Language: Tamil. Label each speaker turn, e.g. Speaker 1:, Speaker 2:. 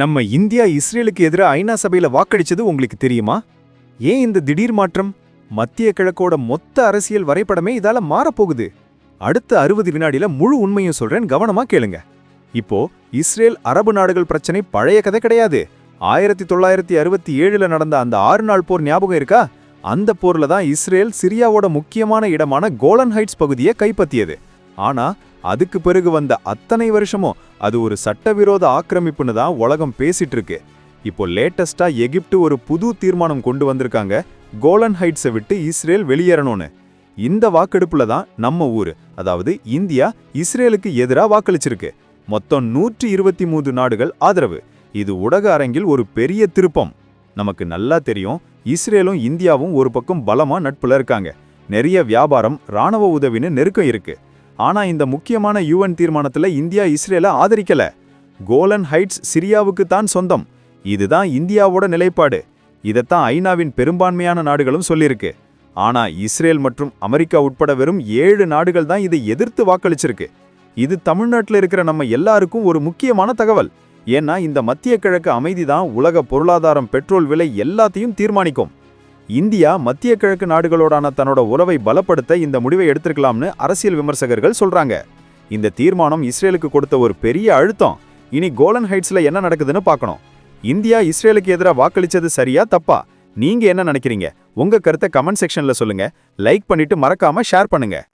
Speaker 1: நம்ம இந்தியா இஸ்ரேலுக்கு எதிராக ஐநா சபையில் வாக்களிச்சது உங்களுக்கு தெரியுமா? ஏன் இந்த திடீர் மாற்றம்? மத்திய கிழக்கோட மொத்த அரசியல் வரைபடமே இதால மாறப்போகுது. அடுத்த அறுபது வினாடியில முழு உண்மையும் சொல்றேன் கவனமா கேளுங்க. இப்போ இஸ்ரேல் அரபு நாடுகள் பிரச்சனை பழைய கதை கிடையாது. ஆயிரத்தி தொள்ளாயிரத்தி அறுபத்தி ஏழுல நடந்த அந்த ஆறு நாள் போர் ஞாபகம் இருக்கா? அந்த போர்ல தான் இஸ்ரேல் சிரியாவோட முக்கியமான இடமான கோலன் ஹைட்ஸ் பகுதியை கைப்பற்றியது. ஆனா அதுக்கு பிறகு வந்த அத்தனை வருஷமும் அது ஒரு சட்டவிரோத ஆக்கிரமிப்புன்னு தான் உலகம் பேசிட்டு இருக்கு இப்போ லேட்டஸ்டா எகிப்து ஒரு புது தீர்மானம் கொண்டு வந்திருக்காங்க கோலன் ஹைட்ஸை விட்டு இஸ்ரேல் வெளியேறணும்னு. இந்த வாக்கெடுப்புல தான் நம்ம ஊர் அதாவது இந்தியா இஸ்ரேலுக்கு எதிராக வாக்களிச்சிருக்கு. மொத்தம் நூற்றி இருபத்தி மூன்று நாடுகள் ஆதரவு. இது உலக அரங்கில் ஒரு பெரிய திருப்பம். நமக்கு நல்லா தெரியும் இஸ்ரேலும் இந்தியாவும் ஒரு பக்கம் பலமா நட்புல இருக்காங்க. நிறைய வியாபாரம் ராணுவ உதவின்னு நெருக்கம் இருக்குது ஆனால் இந்த முக்கியமான யுஎன் தீர்மானத்தில் இந்தியா இஸ்ரேலை ஆதரிக்கல. கோலன் ஹைட்ஸ் சிரியாவுக்கு தான் சொந்தம். இதுதான் இந்தியாவோட நிலைப்பாடு. இதைத்தான் ஐநாவின் பெரும்பான்மையான நாடுகளும் சொல்லியிருக்கு. ஆனால் இஸ்ரேல் மற்றும் அமெரிக்கா உட்பட வெறும் ஏழு நாடுகள் தான் இதை எதிர்த்து வாக்களிச்சிருக்கு. இது தமிழ்நாட்டில் இருக்கிற நம்ம எல்லாருக்கும் ஒரு முக்கியமான தகவல். ஏன்னா இந்த மத்திய கிழக்கு அமைதி தான் உலக பொருளாதாரம் பெட்ரோல் விலை எல்லாத்தையும் தீர்மானிக்கும். இந்தியா மத்திய கிழக்கு நாடுகளோடான தன்னோட உறவை பலப்படுத்த இந்த முடிவை எடுத்திருக்கலாம்னு அரசியல் விமர்சகர்கள் சொல்றாங்க. இந்த தீர்மானம் இஸ்ரேலுக்கு கொடுத்த ஒரு பெரிய அழுத்தம். இனி கோலன் ஹைட்ஸ்ல என்ன நடக்குதுன்னு பார்க்கணும். இந்தியா இஸ்ரேலுக்கு எதிராக வாக்களிச்சது சரியா தப்பா? நீங்க என்ன நினைக்கிறீங்க? உங்க கருத்தை கமெண்ட் செக்ஷன்ல சொல்லுங்க. லைக் பண்ணிட்டு மறக்காம ஷேர் பண்ணுங்க.